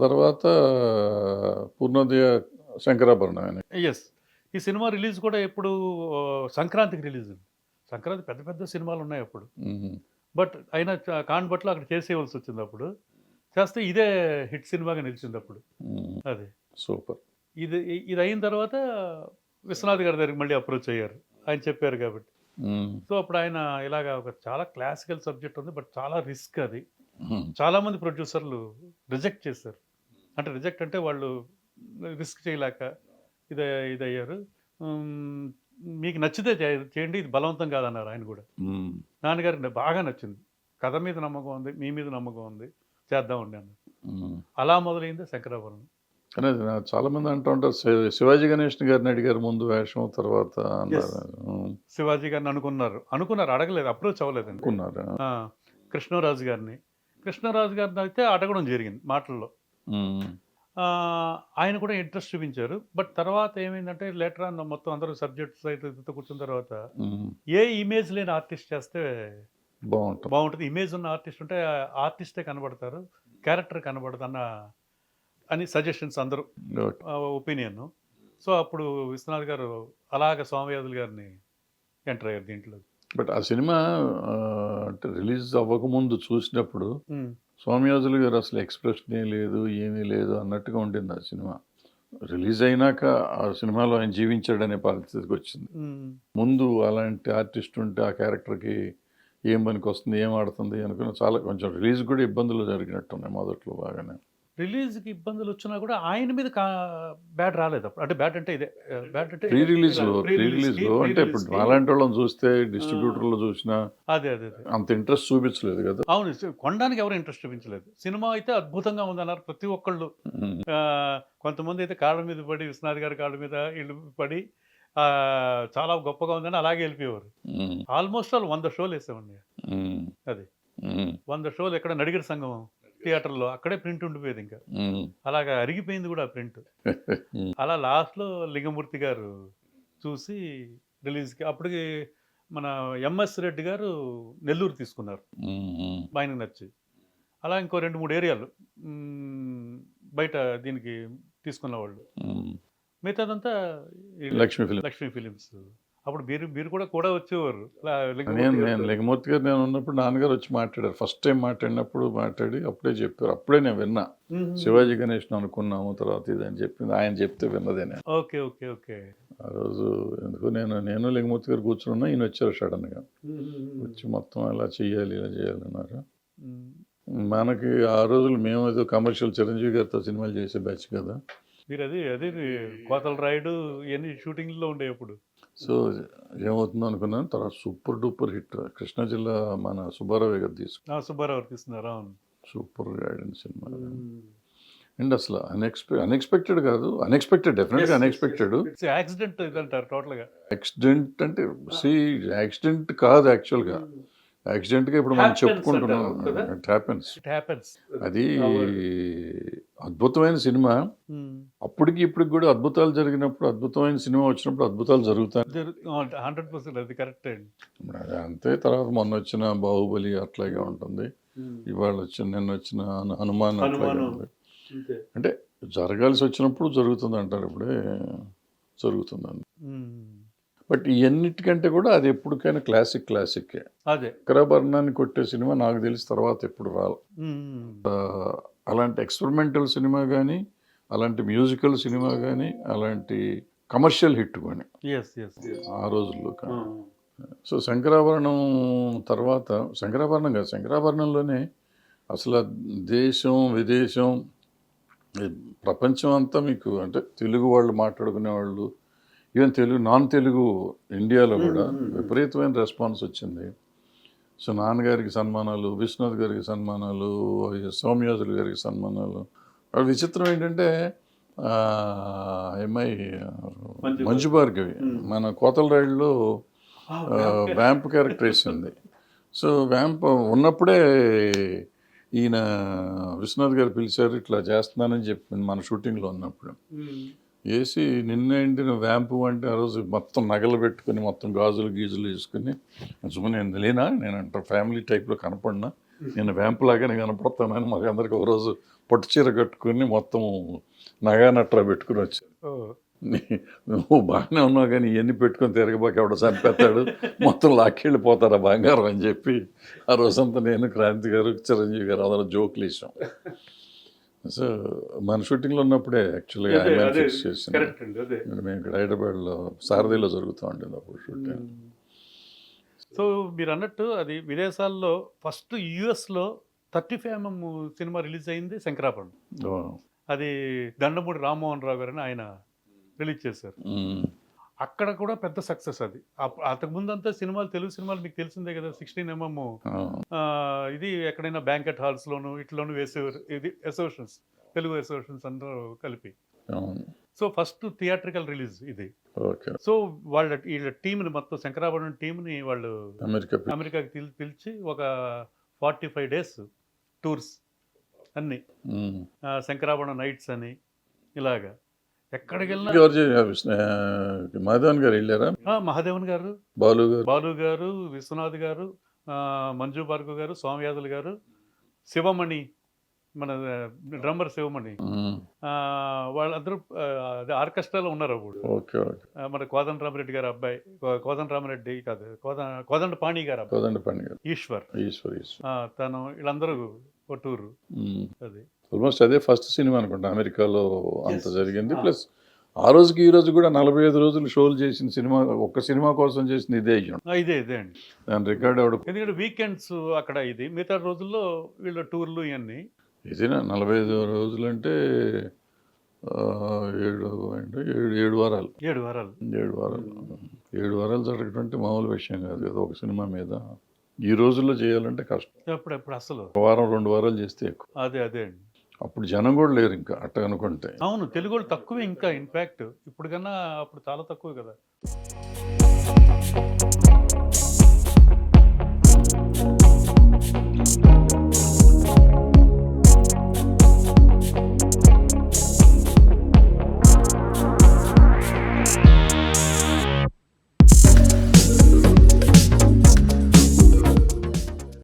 తర్వాత పూర్ణోదయ శంకరాభరణం ఆయన ఎస్ ఈ సినిమా రిలీజ్ కూడా ఎప్పుడు సంక్రాంతికి రిలీజ్ సంక్రాంతి పెద్ద పెద్ద సినిమాలు ఉన్నాయి అప్పుడు. బట్ అయినా చ- కాని బట్లో అక్కడ చేసేయవలసి వచ్చింది అప్పుడు. చేస్తే ఇదే హిట్ సినిమాగా నిలిచింది అప్పుడు. అది. సూపర్. ఇది ఇది అయిన తర్వాత విశ్వనాథ్ గారి దగ్గరికి మళ్ళీ అప్రోచ్ అయ్యారు. ఆయన చెప్పారు కాబట్టి. సో అప్పుడు ఆయన ఇలాగా ఒక చాలా క్లాసికల్ సబ్జెక్ట్ ఉంది బట్ చాలా రిస్క్ అది. మ్మ్. చాలా మంది ప్రొడ్యూసర్లు రిజెక్ట్ చేశారు. అంటే రిజెక్ట్ అంటే వాళ్ళు రిస్క్ చేయలేక ఇదే ఇది అయ్యారు ఉమ్, మీకు నచ్చితే చేయండి ఇది బలవంతం కాదన్నారు ఆయన కూడా. మ్మ్. నాన్నగారికి బాగా నచ్చింది. కథ మీద నమ్మకం ఉంది మీ మీద నమ్మకం ఉంది చేద్దామండి అన్నారు. మ్మ్. అలా మొదలైంది శంకరాభరణం. కానీ అది నా- చాలా మంది అంటూ ఉంటారు శివాజీ గణేష్ గారిని అడిగారు ముందు వేషం తర్వాత అన్నారు. శివాజీ గారిని అనుకున్నారు. అనుకున్నారు అడగలేదు అప్రోచ్ అవ్వలేదండి. అనుకున్నారు. కృష్ణరాజు గారిని. కృష్ణరాజు గారిని అయితే అడగడం జరిగింది మాటల్లో. ఆయన కూడా ఇంట్రెస్ట్ చూపించారు. బట్ తర్వాత ఏమైందంటే లేటర్ ఆన్ మొత్తం అందరూ సబ్జెక్ట్స్ అయితే కూర్చున్న తర్వాత. ఏ ఇమేజ్ లేని ఆర్టిస్ట్ చేస్తే బాగుంటుంది. బాగుంటుంది. ఇమేజ్ ఉన్న ఆర్టిస్ట్ ఉంటే ఆర్టిస్టే కనబడతారు. క్యారెక్టర్ కనబడదు అన్న అని సజెషన్స్ అందరూ. ఒపీనియన్ సో అప్పుడు విశ్వనాథ్ గారు అలాగ స్వామియాదులు గారిని ఎంటర్ అయ్యారు దీంట్లో. బట్ ఆ సినిమా అంటే రిలీజ్ అవ్వకముందు చూసినప్పుడు స్వామియాజులు గారు అసలు ఎక్స్ప్రెషన్ లేదు ఏమీ లేదు అన్నట్టుగా ఉండింది ఆ సినిమా. రిలీజ్ అయినాక ఆ సినిమాలో ఆయన జీవించాడనే పరిస్థితికి వచ్చింది. ముందు అలాంటి ఆర్టిస్ట్ ఉంటే ఆ క్యారెక్టర్కి ఏం పనికి వస్తుంది ఏం ఆడుతుంది అనుకుని చాలా కొంచెం రిలీజ్ కూడా ఇబ్బందులు జరిగినట్టున్నాయి మొదట్లో బాగానే. రిలీజ్కి ఇబ్బందులు వచ్చినా కూడా ఆయన మీద బ్యాడ్ రాలేదు అప్పుడు అంటే బ్యాడ్ అంటే ఇదే బ్యాడ్ అంటే ప్రీ Pre ప్రీ pre అంటే ఇప్పుడు. అలాంటి వాళ్ళని చూస్తే డిస్ట్రిబ్యూటర్లు చూసినా అదే అదే అంత ఇంట్రెస్ట్ చూపించలేదు కదా. అవును కొనడానికి ఎవరు ఇంట్రెస్ట్ చూపించలేదు. సినిమా అయితే అద్భుతంగా ఉందన్నారు ప్రతి ఒక్కళ్ళు. కొంతమంది అయితే కాళ్ళ మీద పడి విశ్వనాథ్ గారి కాళ్ళ మీద ఇల్లు పడి చాలా గొప్పగా ఉందని అలాగే వెళ్ళిపోయేవారు. ఆల్మోస్ట్ ఆల్ వంద షోలు వేసామండి ఉమ్, అది. వంద షోలు ఎక్కడ నడిగర సంఘం. థియేటర్లో అక్కడే ప్రింట్ ఉండిపోయేది ఇంకా. అలాగా అరిగిపోయింది కూడా ఆ ప్రింట్. అలా లాస్ట్లో లింగమూర్తి గారు చూసి రిలీజ్కి అప్పటికి మన ఎంఎస్ రెడ్డి గారు నెల్లూరు తీసుకున్నారు. ఆయనకు నచ్చి. అలా ఇంకో రెండు మూడు ఏరియాలు బయట దీనికి తీసుకున్న వాళ్ళు. మిగతాదంతా లక్ష్మీ ఫిలిం. లక్ష్మీ ఫిలిమ్స్. అప్పుడు మీరు మీరు కూడా కూడా వచ్చేవారు. నేను. నేను లింగమూర్తి గారు నేను ఉన్నప్పుడు నాన్నగారు వచ్చి మాట్లాడారు. ఫస్ట్ టైం మాట్లాడినప్పుడు మాట్లాడి అప్పుడే చెప్పారు. అప్పుడే నేను విన్నా. శివాజీ గణేష్ అనుకున్నాము తర్వాత ఇది అని చెప్పింది. ఆయన చెప్తే విన్నదే నేను. Okay okay okay. ఆ రోజు ఎందుకు నేను నేను లింగమూర్తి గారు కూర్చున్నా ఈయన వచ్చారు సడన్గా. వచ్చి మొత్తం చేయాలి ఇలా చేయాలి అన్నారు. మ్మ్. మనకి ఆ రోజులు మేము ఏదో కమర్షియల్ చిరంజీవి గారితో సినిమాలు చేసే బ్యాచ్ కదా. మీరు అది అదే కోతల రాయుడు ఇవన్నీ షూటింగ్లో ఉండే అప్పుడు. సో ఏమవుతుందో అనుకున్నాను. తర్వాత సూపర్ డూపర్ హిట్. కృష్ణా జిల్లా మన సుబ్బారావు గారు తీసుకు ఆ, సుబ్బారావు తీస్తున్నారు. అవును. సూపర్ ఆడిన సినిమా. అండ్ అసలు అన్ఎక్స్పెక్ట్ అన్ఎక్స్పెక్టెడ్ కాదు. అన్ఎక్స్పెక్టెడ్ డెఫినెట్గా అన్ఎక్స్పెక్టెడ్. యాక్సిడెంట్ ఇదంటారు టోటల్గా. యాక్సిడెంట్ అంటే సి యాక్సిడెంట్ కాదు యాక్చువల్గా. యాక్సిడెంట్గా ఇప్పుడు మనం చెప్పుకుంటున్నాం. ఇట్ హ్యాపెన్స్ అది అద్భుతమైన సినిమా. అప్పటికి ఇప్పటికి కూడా అద్భుతాలు జరిగినప్పుడు అద్భుతమైన సినిమా వచ్చినప్పుడు అద్భుతాలు జరుగుతాయి. హండ్రెడ్ పర్సెంట్ అది కరెక్ట్ అండి. అంతే తర్వాత మొన్న వచ్చిన బాహుబలి అట్లాగే ఉంటుంది. ఇవాళ వచ్చిన నిన్న వచ్చిన హను- హనుమాన్ అంటే జరగాల్సి వచ్చినప్పుడు జరుగుతుంది అంటారు ఇప్పుడే జరుగుతుందండి. బట్ ఇవన్నిటికంటే కూడా అది ఎప్పటికైనా క్లాసిక్ క్లాసిక్కే. అదే. అగ్రభరణాన్ని కొట్టే సినిమా నాకు తెలిసి తర్వాత ఎప్పుడు రాలి. అలాంటి ఎక్స్పెరిమెంటల్ సినిమా కానీ అలాంటి మ్యూజికల్ సినిమా కానీ అలాంటి కమర్షియల్ హిట్ కానీ ఆ రోజుల్లో కానీ సో శంకరాభరణం తర్వాత శంకరాభరణం కాదు శంకరాభరణంలోనే అసలు దేశం విదేశం ప్రపంచం అంతా మీకు అంటే తెలుగు వాళ్ళు మాట్లాడుకునే వాళ్ళు ఈవెన్ తెలుగు నాన్ తెలుగు ఇండియాలో కూడా విపరీతమైన రెస్పాన్స్ వచ్చింది. సో నాన్నగారికి సన్మానాలు విశ్వనాథ్ గారికి సన్మానాలు సౌమ్యాజులు గారికి సన్మానాలు. ఆ విచిత్రం ఏంటంటే మంజు మంజు భార్గవి. మన కోతల రైడ్లో వ్యాంప్ క్యారెక్టర్ వేసింది. సో వ్యాంప్ ఉన్నప్పుడే ఈయన విశ్వనాథ్ గారు పిలిచారు ఇట్లా చేస్తున్నానని చెప్పింది మన షూటింగ్లో ఉన్నప్పుడు. వేసి నిన్నేంటి నువ్వు వ్యాంపు అంటే ఆ రోజు మొత్తం నగలు పెట్టుకుని మొత్తం గాజులు గీజులు వేసుకుని సుమ నేను లేనా నేను అంట ఫ్యామిలీ టైప్లో కనపడినా. నేను వ్యాంపు లాగానే కనపడతానని మాకు అందరికి ఒక రోజు పట్టు చీర కట్టుకుని మొత్తం నగా నట్రా పెట్టుకుని వచ్చారు. ఓ, నీ- నువ్వు బాగానే ఉన్నావు కానీ ఇవన్నీ పెట్టుకొని తిరగబాక ఎవడ చంపేస్తాడు. మొత్తం లాక్కెళ్ళిపోతారా బంగారం? అని చెప్పి ఆ రోజంతా నేను క్రాంతి గారు చిరంజీవి గారు అందరూ జోకులు వేసాం. సో మన షూటింగ్లో ఉన్నప్పుడే యాక్చువల్గా ఫిక్స్ చేసింది మేము ఇక్కడ హైదరాబాద్లో సారథిలో జరుగుతూ ఉండేది అప్పుడు షూటింగ్ సో మీరు అన్నట్టు అది విదేశాల్లో ఫస్ట్ యుఎస్లో thirty five MM cinema release అయింది శంకరాభరణం అది దండమూడి రామ్మోహన్ రావు గారని ఆయన రిలీజ్ చేశారు. అక్కడ కూడా పెద్ద సక్సెస్ అది. అప్- అంతకుముందు అంతా సినిమాలు తెలుగు సినిమాలు మీకు తెలిసిందే కదా సిక్స్టీన్ ఎంఎం ఇది ఎక్కడైనా బ్యాంకెట్ హాల్స్లోను ఇట్లోను వేసేవారు. ఇది అసోసియేషన్స్ తెలుగు అసోసియేషన్స్ అందరూ కలిపి. సో ఫస్ట్ థియేట్రికల్ రిలీజ్ ఇది. సో వాళ్ళ వీళ్ళ టీంని మొత్తం శంకరాభరణం టీంని వాళ్ళు అమెరికా అమెరికాకి పిల్ పిలిచి ఒక ఫార్టీ ఫైవ్ డేస్ టూర్స్ అన్ని. శంకరాభరణం నైట్స్ అని ఇలాగా. ఎక్కడికి వెళ్ళినా మాధవన్ గారు వెళ్ళారా? మహాదేవన్ గారు. బాలు గారు. బాలు గారు విశ్వనాథ్ గారు మంజు భార్గవ్ గారు స్వామియాదులు గారు శివమణి మన డ్రమ్మర్ శివమణి. వాళ్ళందరూ ఆర్కెస్ట్రాలో ఉన్నారు అప్పుడు. Okay okay. ఆ, మన కోదండ రామరెడ్డి గారు అబ్బాయి కోదండ రామరెడ్డి కాదు కోద కోదండ పాణి గారు అబ్బాయి. కోదండ పండుగ ఈశ్వర్. ఈశ్వర్ ఈశ్వర్. తను వీళ్ళందరూ ఒక టూరు అది. ఆల్మోస్ట్ అదే ఫస్ట్ సినిమా అనుకుంటా అమెరికాలో అంత. జరిగింది. ప్లస్ ఆ రోజుకి ఈ రోజు కూడా నలభై ఐదు రోజులు షోలు చేసిన సినిమా ఒక్క సినిమా కోసం చేసిన ఇదే ఇదే ఇదే అండి. దాని రికార్డ్ ఎవడు? ఎందుకంటే వీకెండ్స్ అక్కడ ఇది మిగతా రోజుల్లో వీళ్ళ టూర్లు ఇవన్నీ. ఇదేనా నలభై ఐదు రోజులు అంటే ఏడు అంటే ఏడు ఏడు వారాలు. ఏడు వారాలు. ఏడు వారాలు. ఏడు వారాలు జరగడం అంటే మామూలు విషయం కాదు కదా ఒక సినిమా మీద. ఈ రోజుల్లో చేయాలంటే కష్టం. అప్పుడు అసలు? వారం రెండు వారాలు చేస్తే ఎక్కువ. అదే అదే అండి. అప్పుడు జనం కూడా లేరు ఇంకా అట్ట అనుకుంటే. అవును తెలుగు వాళ్ళు తక్కువే ఇంకా ఇన్ఫ్యాక్ట్ ఇప్పుడు కన్నా అప్పుడు చాలా తక్కువే కదా.